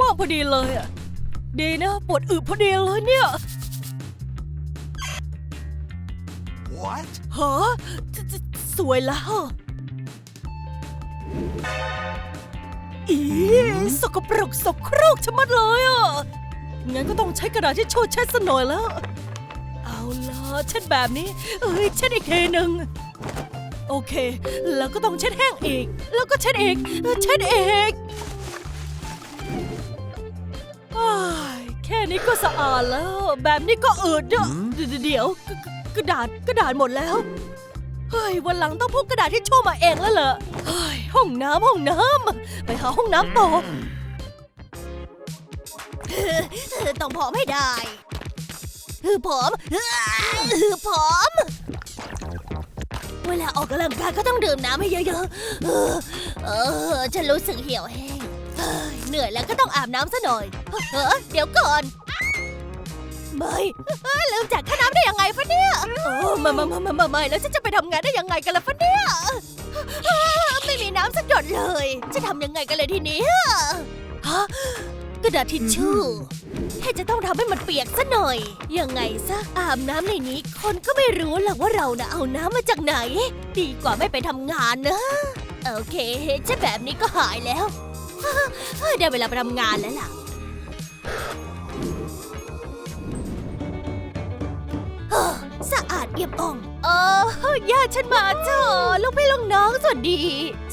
ว่างพอดีเลยอะดีนะปวดอึพอดีเลยเนี่ย What? ฮะจะจะสวยแล้วอีสกปรกสกโครกชะมัดเลยอะ งั้นก็ต้องใช้กระดาษที่ช่วยเช็ดซะหน่อยแล้ว เอาล่ะเช็ดแบบนี้ เอ้ยเช็ดอีกทีหนึ่งโอเค แล้วก็ต้องเช็ดแห้งอีก แล้วก็เช็ดอีกเออเช็ดอีก แค่นี้ก็สะอาดแล้ว แบบนี้ก็อืดอะเดี๋ยวเดี๋ยวกกกระดาษกระดาษหมดแล้ว เฮ้ย วันหลังต้องพกกระดาษที่โชว์มาเองแล้วเหรอเฮ้ยห้องน้ำห้องน้ำไปหาห้องน้ำต่อต้องผอมให้ได้คือผอมคือผอม เวลาออกกำลังกายก็ต้องดื่มน้ำให้เยอะๆ เออเออฉันรู้สึกเหี่ยวแห้งเฮ้ ยเหนื่อยแล้วก็ต้องอาบน้ำซะหน่อยเออเดี๋ยวก่อน ไม่เอ้ยลืมจ่ายค่าน้ำได้ยังไงฟะเนี่ยโอ้มามามามามาไม่แล้วฉันจะไปทำงานได้ยังไงกันล่ะฟะเนี่ยเอ้อไม่มีน้ำสักหยดเลย จะทำยังไงกันเลยทีนี้ฮะกระดาษทิชชู่แค่จะต้องทำให้มันเปียกซะหน่อย ยังไงซะอาบน้ำในนี้ คนก็ไม่รู้หรอกว่าเราน่ะเอาน้ำมาจากไหน ดีกว่าไม่ไปทำงานนะ โอเคฉันแบบนี้ก็หายแล้วเฮ้ย ได้เวลาไปทำงานแล้วล่ะ สะอาดเอี่ยมอ่อง เออญาติฉันมาจ้าลูกพี่ลูกน้องสวัสดี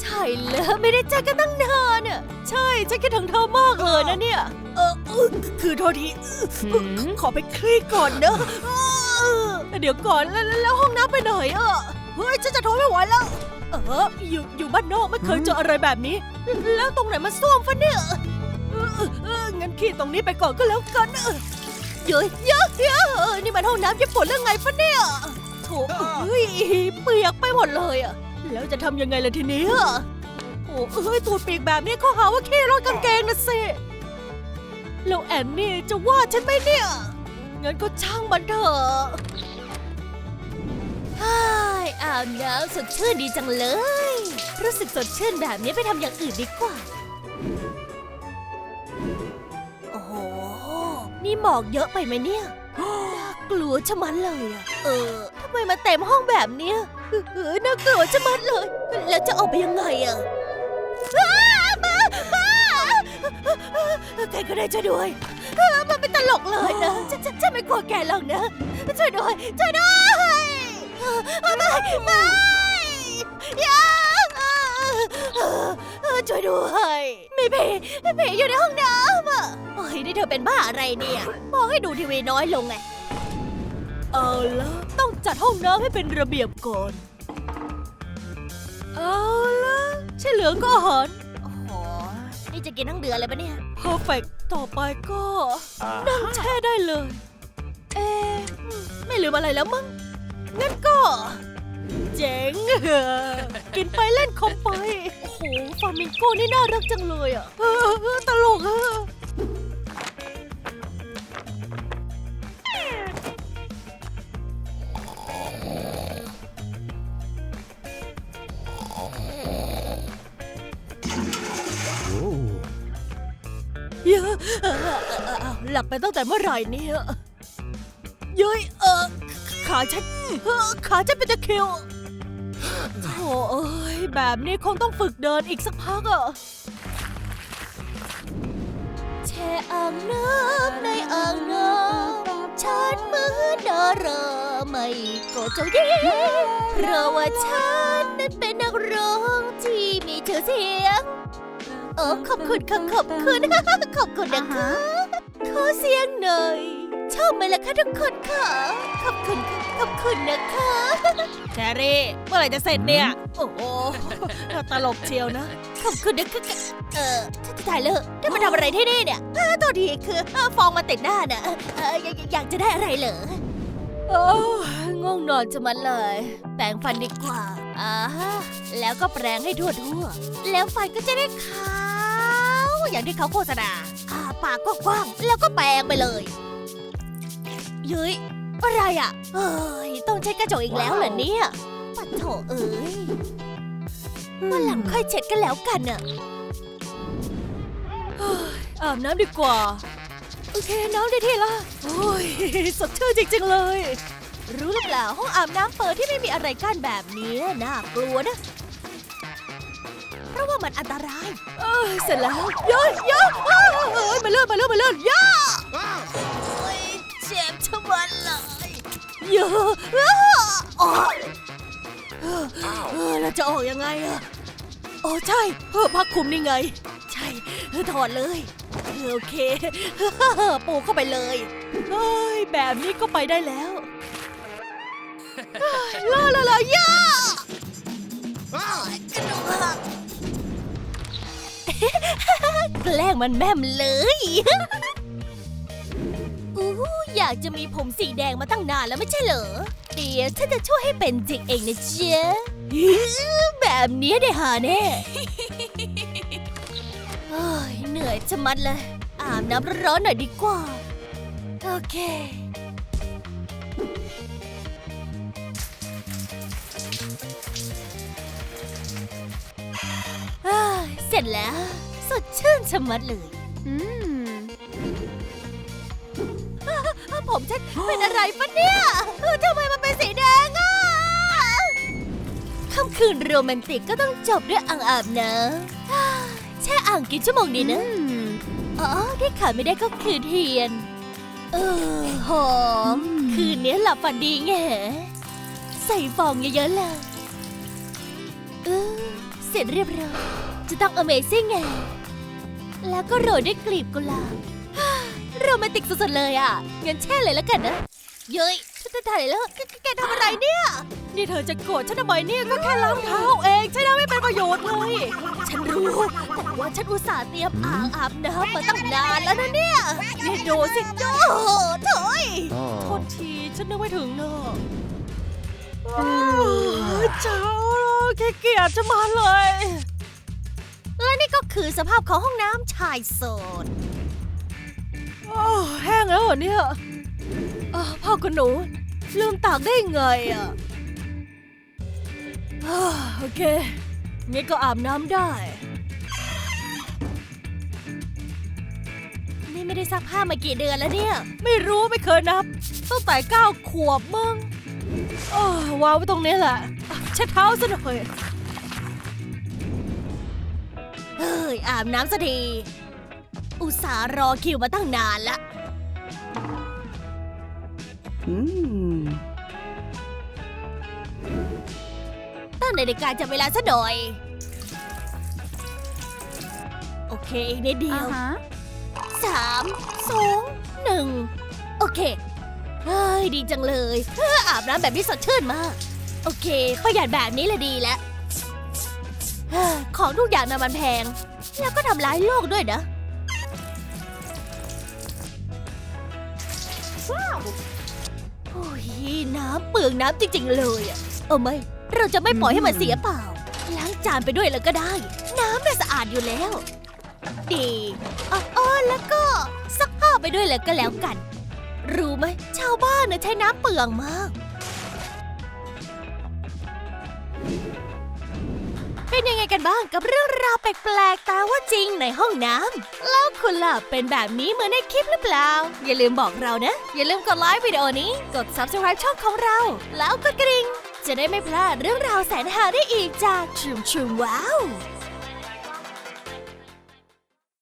ใช่แล้วไม่ได้เจอกันตั้งนานอะใช่ ฉันคิดถึงเธอมากเลยนะเนี่ย เออเออคือโทษทีเออขอไปคลี่ก่อนนะเออเดี๋ยวก่อนแล้วแล้วแล้วห้องน้ำไปไหนอะ เฮ้ย ฉันจะทนไม่ไหวแล้ว เอออยู่อยู่บ้านนอกไม่เคยเจออะไรแบบนี้ แล้วตรงไหนมันส้วมฟะเนี่ยงั้นขี้ตรงนี้ไปก่อนก็แล้วกันเยอะเยอะเยอะนี่มันห้องน้ำญี่ปุ่นเรื่องไงปะเนี่ยโถเอ้ยเปียกไปหมดเลยอะแล้วจะทำยังไงล่ะทีนี้โอ้เอ้ยตูดปีกแบบนี้เขาหาว่าขี้รอดกางเกงนะสิแล้วแอนนี่จะว่าฉันไหมเนี่ยงั้นก็ช่างมันเถอะ อาบน้ำสดชื่นดีจังเลย รู้สึกสดชื่นแบบนี้ไปทำอย่างอื่นดีกว่า โอ้โห นี่หมอกเยอะไปไหมเนี่ยน่ากลัวชะมัดเลยอะเออทำไมมาเต็มห้องแบบเนี้ยเออน่ากลัวชะมัดเลย แล้วจะออกไปยังไงอะอ้าบ้าบ้าใครก็ได้ช่วยด้วยอ้ามันเป็นตลกเลยนะฉันฉันฉันไม่กลัวแกหรอกนะช่วยด้วยช่วยด้วยอ้า ไม่ไม่อย่าช่วยด้วยมีผีผีอยู่ในห้องน้ำอะเฮ้ยนี่เธอเป็นบ้าอะไรเนี่ยมองให้ดูทีวีน้อยลงไงเอาละต้องจัดห้องน้ำให้เป็นระเบียบก่อน เอาละใช่เหลืองก็อาหารโอ้โหนี่จะกินทั้งเดือนเลยปะเนี่ยเพอร์เฟกต่อไปก็นั่งแช่ได้เลย เอ๊ไม่ลืมอะไรแล้วมั้ง งั้นก็ เจ๋งกินไปเล่นคอมไป โอ้โหฟามิงโก้นี่น่ารักจังเลยอะตลกอะเยอะเอ่อเอ่อเอ่อเอ่อหลับไปตั้งแต่เมื่อไหร่เนี่ยเย้ยเออขาฉัน ขาฉันเป็นตะคริวโถ่เอ้ยแบบนี้คงต้องฝึกเดินอีกสักพักอะแช่อ่างน้ำในอ่างน้ำฉันเหมือนดาราไม่ก็เจ้าหญิงเพราะว่าฉันนั้นเป็นนักร้องที่มีชื่อเสียงโอ้ขอบคุณค่ะขอบคุณขอบคุณนะคะขอเสียงหน่อยชอบไหมล่ะคะทุกคนค่ะขอบคุณค่ะ ขอบคุณนะคะแครี่ เมื่อไหร่จะเสร็จเนี่ย โอ้โหตลกเชียวนะ ขอบคุณนะคะเออฉันจะถ่ายเลยได้มาทำอะไรที่นี่เนี่ยเออตัวดีคือเออฟองมาติดหน้าน่ะเอออยากอยากจะได้อะไรเหรอโอ้ง่วงนอนจะมันเลย แปรงฟันดีกว่าอ่าฮะแล้วก็แปรงให้ทั่วทั่วๆแล้วฟันก็จะได้ขาวอย่างที่เขาโฆษณาอ่าปากก็กว้างๆแล้วก็แปรงไปเลย เย้ย อะไรอะ เอ้ย ต้องใช้กระจกอีกแล้วเหรอเนี่ยปัดโถเอ้ยวันหลังค่อยเช็ดกันแล้วกันน่ะเฮ้ยอาบน้ำดีกว่า โอเคน้ำได้ที่ละโอ้ยสดชื่นจริงๆเลย รู้หรือเปล่าห้องอาบน้ำเปิดที่ไม่มีอะไรกั้นแบบนี้น่ากลัวนะ เพราะว่ามันอันตราย เอ้ยเสร็จแล้วเยอะเยอะอ้าวเอ้ยมาเลื่อนมาเลื่อนมาเลื่อนเยอะโอ้ยเจ็บชะมัด เลยเยอะอ้าวอ๋อเออเออแล้วจะออกยังไงอะโอ้ใช่เออพักคุมนี่ไง ใช่เออถอดเลยเออโอเคปูเข้าไปเลยเฮ้ยแบบนี้ก็ไปได้แล้วเฮ้ยลาลาลาย่ากระดูกหักแกล้งมันแม่มเลยอู้อยากจะมีผมสีแดงมาตั้งนานแล้วไม่ใช่เหรอ เดี๋ยวฉันจะช่วยให้เป็นจริงเองนะเจ๊ะแบบนี้ได้หาแน่เฮ้ยเหนื่อยจะมัดเลย อาบน้ำร้อนๆหน่อยดีกว่า โอเคเอ้ยเสร็จแล้ว สดชื่นชะมัดเลย อืม ผมฉันเป็นอะไรปะเนี่ยเออทำไมมันเป็นสีแดงอะค่ำคืนโรแมนติกก็ต้องจบด้วยอ่างอาบน้ำอ่าแช่อ่างกี่ชั่วโมงดีนะ อ๋อที่ขาดไม่ได้ก็คือเทียน เออหอม คืนนี้หลับฝันดีแง่ใส่ฟองเยอะๆเลยเออเสร็จเรียบร้อยจะต้อง Amazing ไงแล้วก็โรยด้วยกลีบกุหลาบฮ่า โรแมนติกสุดๆเลยอะงั้นแช่เลยแล้วกันนะ เย้ยฉันจะถ่ายแล้วแกแกแกทำอะไรเนี่ย นี่เธอจะโกรธฉันทำไมเนี่ยก็แค่ล้างเท้าเองใช่แล้วไม่เป็นประโยชน์เลย ฉันรู้แต่ว่าฉันอุตส่าห์เตรียมอ่างอาบน้ำมาตั้งนานแล้วนะเนี่ยนี่ดูสิโจ้โถอยโทษทีฉันนึกไม่ถึงเนอะเจ้าแค่เกียดจะมาเลย และนี่ก็คือสภาพของห้องน้ำชายโสด โอ้แห้งแล้วเหรอเนี่ยอ้าวพ่อคุณหนูลืมตากได้ไงอะอ้าวโอเคงั้นก็อาบน้ำได้ นี่ไม่ได้ซักผ้ามากี่เดือนแล้วเนี่ย ไม่รู้ไม่เคยนับตั้งแต่เก้าขวบมั้งโอ้วางไว้ตรงนี้แหละอะเช็ดเท้าซะหน่อยเฮ้ยอาบน้ำสักที อุตส่าห์รอคิวมาตั้งนานละ Hmm. ตั้งนาฬิกาจับเวลาซะหน่อย โอเคอีกนิดเดียวสามสองหนึ่งโอเค เฮ้ย ดีจังเลยเฮ้ออาบน้ำแบบนี้สดชื่นมาก โอเค ประหยัดแบบนี้เลยดีแล้วเฮ้ยของทุกอย่างน่ะมันแพง แล้วก็ทำร้ายโลกด้วยนะ โอ้ยน้ำเปลืองน้ำจริงๆเลยอะเอาไม่ เราจะไม่ปล่อยให้มันเสียเปล่า ล้างจานไปด้วยแล้วก็ได้ น้ำน่ะสะอาดอยู่แล้ว ดีอ๋อแล้วก็ซักผ้าไปด้วยแล้วก็แล้วกัน รู้ไหมชาวบ้านน่ะใช้น้ำเปลืองมาก เป็นยังไงกันบ้างกับเรื่องราวแปลกๆแต่ว่าจริงในห้องน้ำแล้วคุณล่ะเป็นแบบนี้เหมือนในคลิปหรือเปล่า อย่าลืมบอกเรานะ อย่าลืมกดไลค์วิดีโอนี้ กด subscribe ช่องของเรา แล้วกดกระดิ่งจะได้ไม่พลาดเรื่องราวแสนหาได้อีกจากชุมชุมว้าว